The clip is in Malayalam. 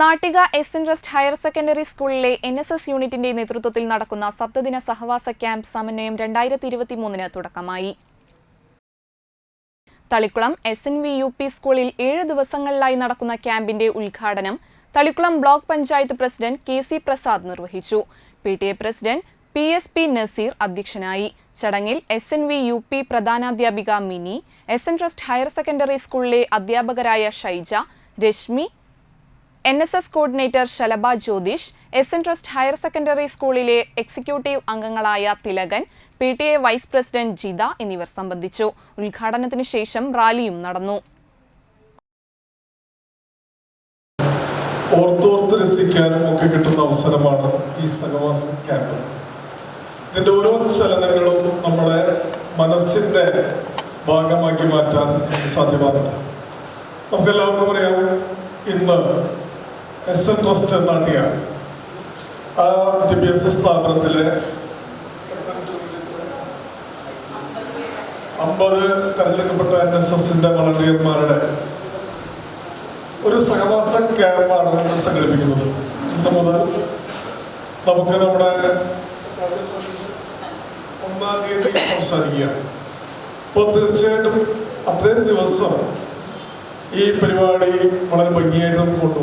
Nattika S N trust higher secondary സ്കൂളിലെ എൻ എസ് എസ് യൂണിറ്റിന്റെ നേതൃത്വത്തിൽ നടക്കുന്ന സപ്തദിന സഹവാസ ക്യാമ്പ് സമന്വയം രണ്ടായിരത്തി ഇരുപത്തിമൂന്നിന് തുടക്കമായി. Thalikkulam S N V U P സ്കൂളിൽ ഏഴ് ദിവസങ്ങളിലായി നടക്കുന്ന ക്യാമ്പിന്റെ ഉദ്ഘാടനം Thalikkulam block panchayat president K C Prasad നിർവഹിച്ചു. P T A president P S P Nazeer അധ്യക്ഷനായി. ചടങ്ങിൽ S N V U P പ്രധാനാധ്യാപിക Mini S N trust higher secondary സ്കൂളിലെ അധ്യാപകരായ Shaija Reshmi N S S coordinator Shalabha Jyothish S N trust higher secondary സ്കൂളിലെ എക്സിക്യൂട്ടീവ് അംഗങ്ങളായ Thilakan P T A vice president Jitha എന്നിവർ സംബന്ധിച്ചു. ഉദ്ഘാടനത്തിന് ശേഷം റാലിയും നടന്നു. ഓർത്തോർത്ത് രസിക്കാനും ഒക്കെ കിട്ടുന്ന അവസരമാണ് ഈ സഹവാസ ക്യാമ്പ്. ഇതിന്റെ ഓരോ ചലനങ്ങളും നമ്മുടെ മനസ്സിന്റെ ഭാഗമാക്കി മാറ്റാൻ സാധ്യമാകും നമുക്കെല്ലാവർക്കും അറിയാം ഇന്ന് എസ് എൻ ട്രസ്റ്റ് എന്നാട്ടിയ ആ വിദ്യാഭ്യാസ സ്ഥാപനത്തിലെ അമ്പത് തെരഞ്ഞെടുക്കപ്പെട്ട എൻ എസ് എസിന്റെ വളണ്ടിയർമാരുടെ ഒരു സഹവാസ ക്യാമ്പാണ് സംഘടിപ്പിക്കുന്നത്. ഇന്ന് മുതൽ നമുക്ക് നമ്മുടെ ഒന്നാം തീയതി അവസാനിക്കുകയാണ് അപ്പോൾ തീർച്ചയായിട്ടും അത്രയും ദിവസം ഈ പരിപാടി വളരെ ഭംഗിയായിട്ട് കൊണ്ടുപോകും